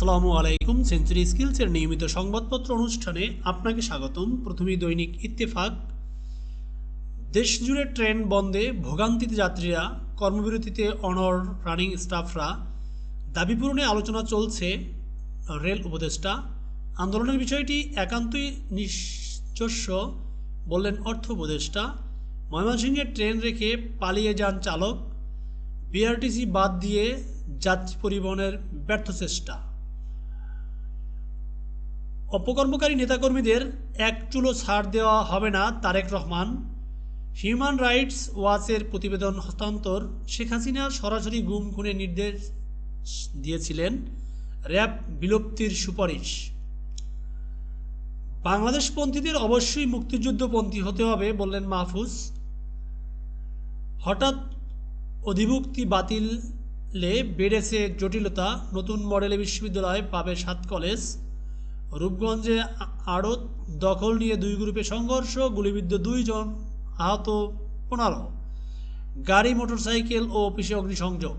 আসসালামু আলাইকুম সেঞ্চুরি স্কিলসের নিয়মিত সংবাদপত্র অনুষ্ঠানে আপনাকে স্বাগতম। প্রথমেই দৈনিক ইত্তেফাক। দেশ জুড়ে ট্রেন বন্ধে ভোগান্তিতে যাত্রীরা, কর্মবিরতিতে অনর রানিং স্টাফরা দাবি পূরণে আলোচনা চলছে রেল উপদেষ্টা। আন্দোলনের বিষয়টি একান্তই নিজস্ব বললেন অর্থ উপদেষ্টা। ময়মনসিংহে ট্রেন রেখে পালিয়ে যান চালক। বিআরটিসি বাদ দিয়ে যাত্রী পরিবহনের ব্যর্থ চেষ্টা। অপকর্মকারী নেতাকর্মীদের এক চুলো ছাড় দেওয়া হবে না তারেক রহমান। হিউম্যান রাইটস ওয়াচের প্রতিবেদন হস্তান্তর। শেখ হাসিনা সরাসরি গুম খুনের নির্দেশ দিয়েছিলেন। র্যাব বিলুপ্তির সুপারিশ। বাংলাদেশপন্থীদের অবশ্যই মুক্তিযুদ্ধপন্থী হতে হবে বললেন মাহফুজ। হঠাৎ অধিভুক্তি বাতিলে বেড়েছে জটিলতা। নতুন মডেলে বিশ্ববিদ্যালয় পাবে সাত কলেজ। রূপগঞ্জে আড়ত দখল নিয়ে দুই গ্রুপে সংঘর্ষ, গুলিবিদ্ধ দুইজন আহত পনেরো। গাড়ি, মোটরসাইকেল ও অফিসে অগ্নিসংযোগ।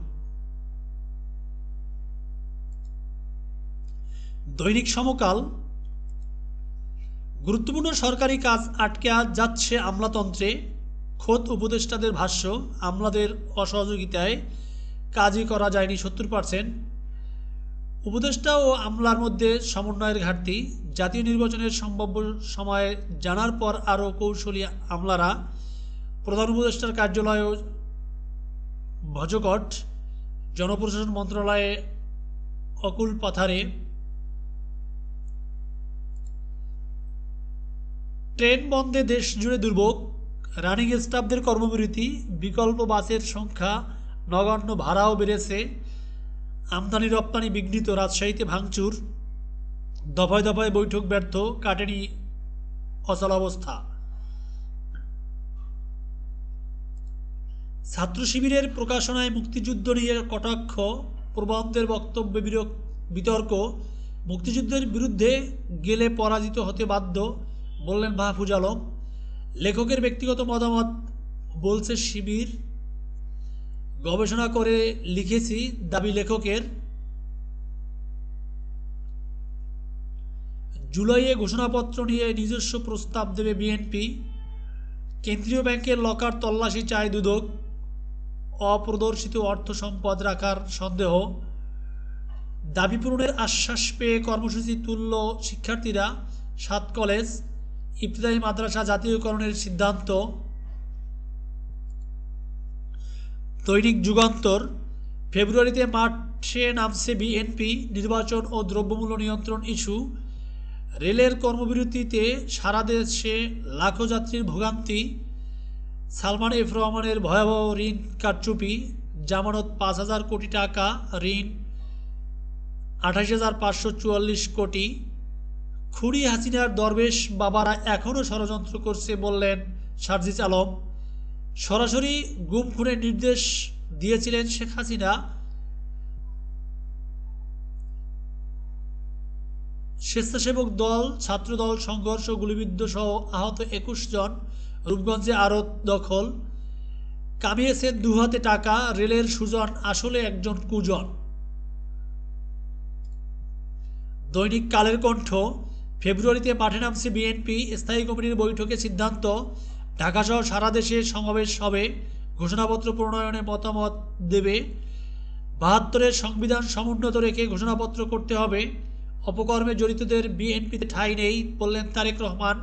দৈনিক সমকাল। গুরুত্বপূর্ণ সরকারি কাজ আটকে যাচ্ছে আমলাতন্ত্রে। খোদ উপদেষ্টাদের ভাষ্য, আমলাদের অসহযোগিতায় কাজই করা যায়নি সত্তর পার্সেন্ট। উপদেষ্টা ও আমলার মধ্যে সমন্বয়ের ঘাটতি। জাতীয় নির্বাচনের সম্ভাব্য সময় জানার পর আরও কৌশলী আমলারা। প্রধান উপদেষ্টার কার্যালয়ে ভজকট, জনপ্রশাসন মন্ত্রণালয়ে অকুল পাথারে। ট্রেন বন্ধে দেশ জুড়ে দুর্ভোগ, রানিং স্টাফদের কর্মবিরতি, বিকল্প বাসের সংখ্যা নগণ্য ভাড়াও বেড়েছে। আমদানি রপ্তানি বিঘ্নিত রাজশাহীতে ভাঙচুর। দফায় দফায় বৈঠক ব্যর্থ কাটেনি অচলাবস্থা ছাত্র শিবিরের প্রকাশনায় মুক্তিযুদ্ধ নিয়ে কটাক্ষ, প্রবন্ধের বক্তব্য বিতর্ক, মুক্তিযুদ্ধের বিরুদ্ধে গেলে পরাজিত হতে বাধ্য, বললেন মাহফুজ আলম। লেখকের ব্যক্তিগত মতামত, বলছে শিবির গবেষণা করে লিখেছি দাবি লেখকের। জুলাইয়ে ঘোষণাপত্র নিয়ে নিজস্ব প্রস্তাব দেবে বিএনপি। কেন্দ্রীয় ব্যাংকের লকার তল্লাশি চায় দুদক। অপ্রদর্শিত অর্থ সম্পদ রাখার সন্দেহ। দাবি পূরণের আশ্বাস পেয়ে কর্মসূচি তুলল শিক্ষার্থীরা। সাত কলেজ ইবতদায়ী মাদ্রাসা জাতীয়করণের সিদ্ধান্ত। দৈনিক যুগান্তর, ফেব্রুয়ারিতে মাঠে নামছে বিএনপি, নির্বাচন ও দ্রব্যমূল্য নিয়ন্ত্রণ ইস্যু। রেলের কর্মবিরতিতে সারা দেশে লাখো যাত্রীর ভোগান্তি। সালমান এফ রহমানের ভয়াবহ ঋণ কারচুপি, জামানত পাঁচ হাজার কোটি টাকা ঋণ, আঠাশ হাজার পাঁচশো চুয়াল্লিশ কোটি। খুনি হাসিনার দরবেশ বাবারা এখনও ষড়যন্ত্র করছে বললেন সার্জিস আলম। সরাসরি গুম খুনের নির্দেশ দিয়েছিলেন শেখ হাসিনা। স্বেচ্ছাসেবক দল, ছাত্রদল, সংঘর্ষ, গুলিবিদ্ধ সহ আহত একুশ জন রূপগঞ্জে আরত দখল। কামিয়েছেন দুহাতে টাকা, রেলের সুজন আসলে একজন কুজন। দৈনিক কালের কণ্ঠ, ফেব্রুয়ারিতে মাঠে নামছে বিএনপি, স্থায়ী কমিটির বৈঠকে সিদ্ধান্ত ঢাকাসহ সারা দেশে সমাবেশ হবে। ঘোষণাপত্র প্রণয়নে মতামত দেবে। বাহাত্তরের সংবিধান সমুন্নত রেখে ঘোষণাপত্র করতে হবে। অপকর্মে জড়িতদের বিএনপিতে ঠাঁই নেই বললেন তারেক রহমান।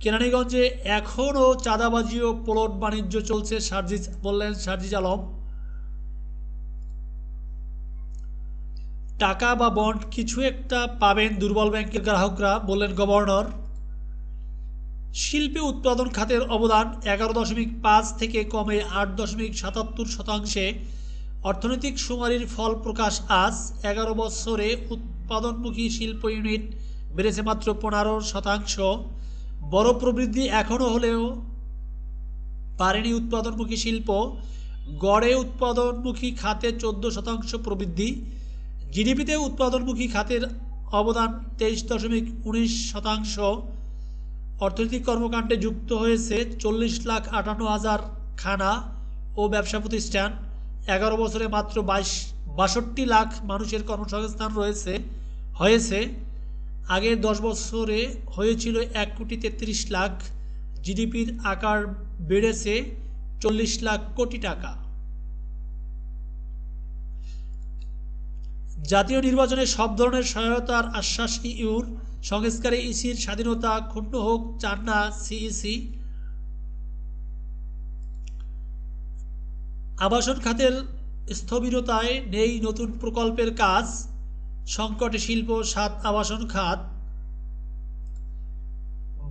কেরানীগঞ্জে এখনও চাঁদাবাজি ও প্লট বাণিজ্য চলছে, সার্জিস বললেন সার্জিস আলম। টাকা বা বন্ড কিছু একটা পাবেন দুর্বল ব্যাংকের গ্রাহকরা বললেন গভর্নর। শিল্পে উৎপাদন খাতের অবদান এগারো দশমিক পাঁচ থেকে কমে আট দশমিক সাতাত্তর শতাংশে। অর্থনৈতিক সুমারির ফল প্রকাশ আজ এগারো বছরে উৎপাদনমুখী শিল্প ইউনিট বেড়েছে মাত্র পনেরো শতাংশ। বড় প্রবৃদ্ধি এখনও হলেও পারেনি উৎপাদনমুখী শিল্প। গড়ে উৎপাদনমুখী খাতে চোদ্দ শতাংশ প্রবৃদ্ধি। জিডিপিতে উৎপাদনমুখী খাতের অবদান তেইশ দশমিক উনিশ শতাংশ। অর্থনৈতিক কর্মকাণ্ডে যুক্ত হয়েছে চল্লিশ লাখ আটান্ন হাজার খানা ও ব্যবসা প্রতিষ্ঠান। এগারো বছরে মাত্র বাইশ, বাষট্টি লাখ মানুষের কর্মসংস্থান রয়েছে, হয়েছে। আগের দশ বছরে হয়েছিল এক কোটি তেত্রিশ লাখ। জিডিপির আকার বেড়েছে চল্লিশ লাখ কোটি টাকা। জাতীয় নির্বাচনে সব ধরনের সহায়তার আশ্বাস ইউর সংস্কারে ইসির স্বাধীনতা ক্ষুণ্ণ হোক চান না সিইসি। আবাসন খাতের স্থবিরতায় নেই নতুন প্রকল্পের কাজ। সংকটে শিল্প সাত আবাসন খাত।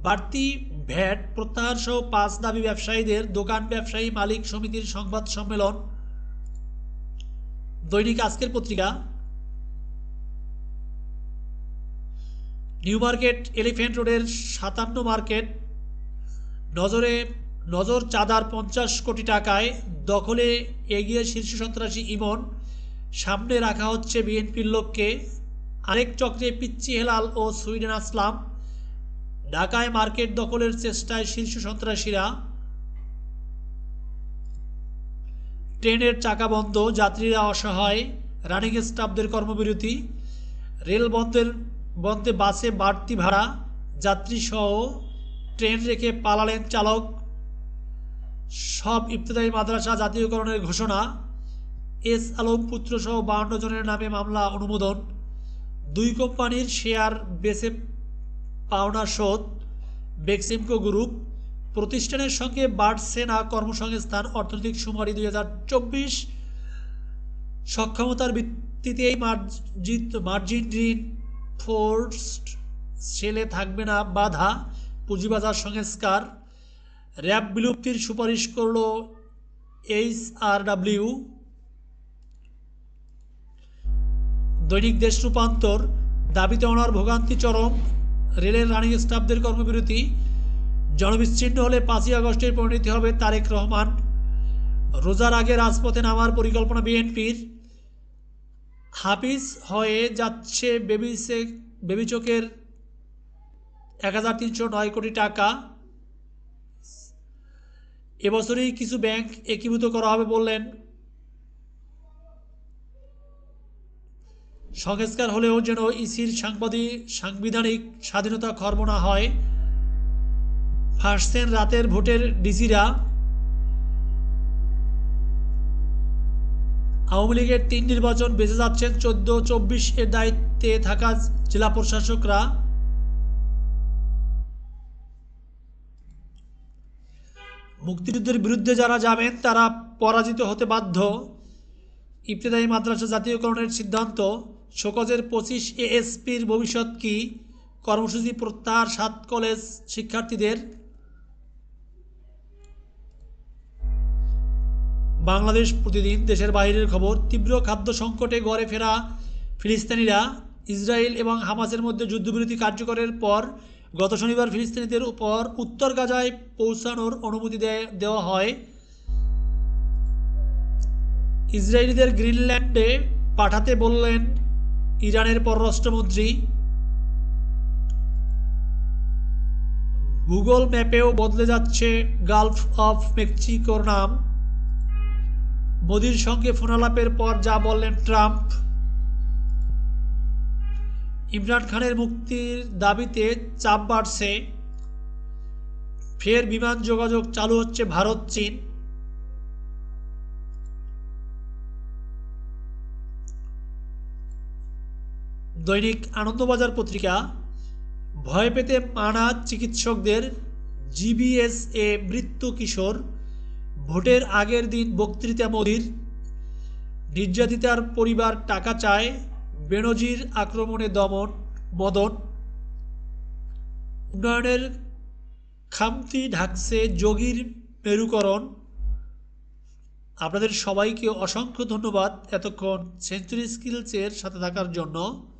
বাড়তি ভ্যাট প্রত্যাহার সহ পাঁচ দাবি ব্যবসায়ীদের দোকান ব্যবসায়ী মালিক সমিতির সংবাদ সম্মেলন। দৈনিক আজকের পত্রিকা। নিউ মার্কেট, এলিফ্যান্ট রোডের সাতান্ন মার্কেট, নজরে, নজর চাঁদার পঞ্চাশ কোটি টাকায় দখলে এগিয়ে শীর্ষ সন্ত্রাসী ইমন, সামনে রাখা হচ্ছে বিএনপির লোককে আরেক চক্রে পিচ্চি হেলাল ও সুইডেন আসলাম। ঢাকায় মার্কেট দখলের চেষ্টায় শীর্ষ সন্ত্রাসীরা। ট্রেনের চাকা বন্ধ, যাত্রীরা অসহায় রানিং স্টাফদের কর্মবিরতি। রেল বন্ধের বন্ধে বাসে বাড়তি ভাড়া যাত্রীসহ ট্রেন রেখে পালালেন চালক। সব ইবতদায়ী মাদ্রাসা জাতীয়করণের ঘোষণা। এস আলম পুত্র সহ বাহান্ন জনের নামে মামলা অনুমোদন। দুই কোম্পানির শেয়ার বেসে পাওনা শোধ। বেক্সিমকো গ্রুপ প্রতিষ্ঠানের সঙ্গে বাড়ছে না কর্মসংস্থান। অর্থনৈতিক সুমারি দুই হাজার চব্বিশ। সক্ষমতার ভিত্তিতেই মার্জিত মার্জিন ঋণ ফোর্সড, সেলে থাকবে না, বাধা, পুঁজিবাজার সংস্কার। র্যাব বিলুপ্তির সুপারিশ করল এইচ আর ডাব্লিউ। দৈনিক দেশ রূপান্তর, দাবিতে ওনার ভোগান্তি চরম। রেলের রানিং স্টাফদের কর্মবিরতি। জনবিচ্ছিন্ন হলে পাঁচই আগস্টের পরিণতি হবে তারেক রহমান। রোজার আগে রাজপথে নামার পরিকল্পনা বিএনপির। হাফিজ হয়ে যাচ্ছে বেবিসে বেবিচোকের এক হাজার তিনশো নয় কোটি টাকা। এবছরই কিছু ব্যাংক একীভূত করা হবে বললেন। সংস্কার হলেও যেন ইসির সাংবাদিক, সাংবিধানিক স্বাধীনতা খর্ব না হয় ফাঁসছেন রাতের ভোটের ডিসিরা আওয়ামী লীগের তিন নির্বাচন বেঁচে যাচ্ছেন। চোদ্দ চব্বিশ এর দায়িত্বে থাকা জেলা প্রশাসকরা মুক্তিযুদ্ধের বিরুদ্ধে যারা যাবেন, তারা পরাজিত হতে বাধ্য। ইবতেদায়ী মাদ্রাসা জাতীয়করণের সিদ্ধান্ত, শোকজের পঁচিশ এএসপির ভবিষ্যৎ কি? কর্মসূচি প্রত্যাহার সাত কলেজ শিক্ষার্থীদের বাংলাদেশ প্রতিদিন দেশের বাইরের খবর, তীব্র খাদ্য সংকটে গড়ে ফেরা ফিলিস্তিনিরা। ইসরায়েল এবং হামাসের মধ্যে যুদ্ধবিরতি কার্যকরের পর গত শনিবার ফিলিস্তিনিদের উপর উত্তর গাজায় পৌঁছানোর অনুমতি দেওয়া হয়। ইসরায়েলিদের গ্রিনল্যান্ডে পাঠাতে বললেন ইরানের পররাষ্ট্রমন্ত্রী। গুগল ম্যাপেও বদলে যাচ্ছে গালফ অফ মেক্সিকোর নাম। মোদির সঙ্গে ফোনালাপের পর যা বললেন ট্রাম্প, ইমরান খানের মুক্তির দাবিতে চাপ বাড়ছে। ফের বিমান যোগাযোগ চালু হচ্ছে ভারত, চীন। দৈনিক আনন্দবাজার পত্রিকা, ভয় পেতে মানা চিকিৎসকদের জিবিএসএ মৃত্যু কিশোর। ভোটের আগের দিন বক্তৃতা মোদির নির্যাতিতার পরিবার টাকা চায়। বেনজির আক্রমণে দমন, মদন। উন্নয়নের খামতি ঢাকছে যোগীর মেরুকরণ। আপনাদের সবাইকে অসংখ্য ধন্যবাদ এতক্ষণ সেঞ্চুরি স্কিলসের সাথে থাকার জন্য।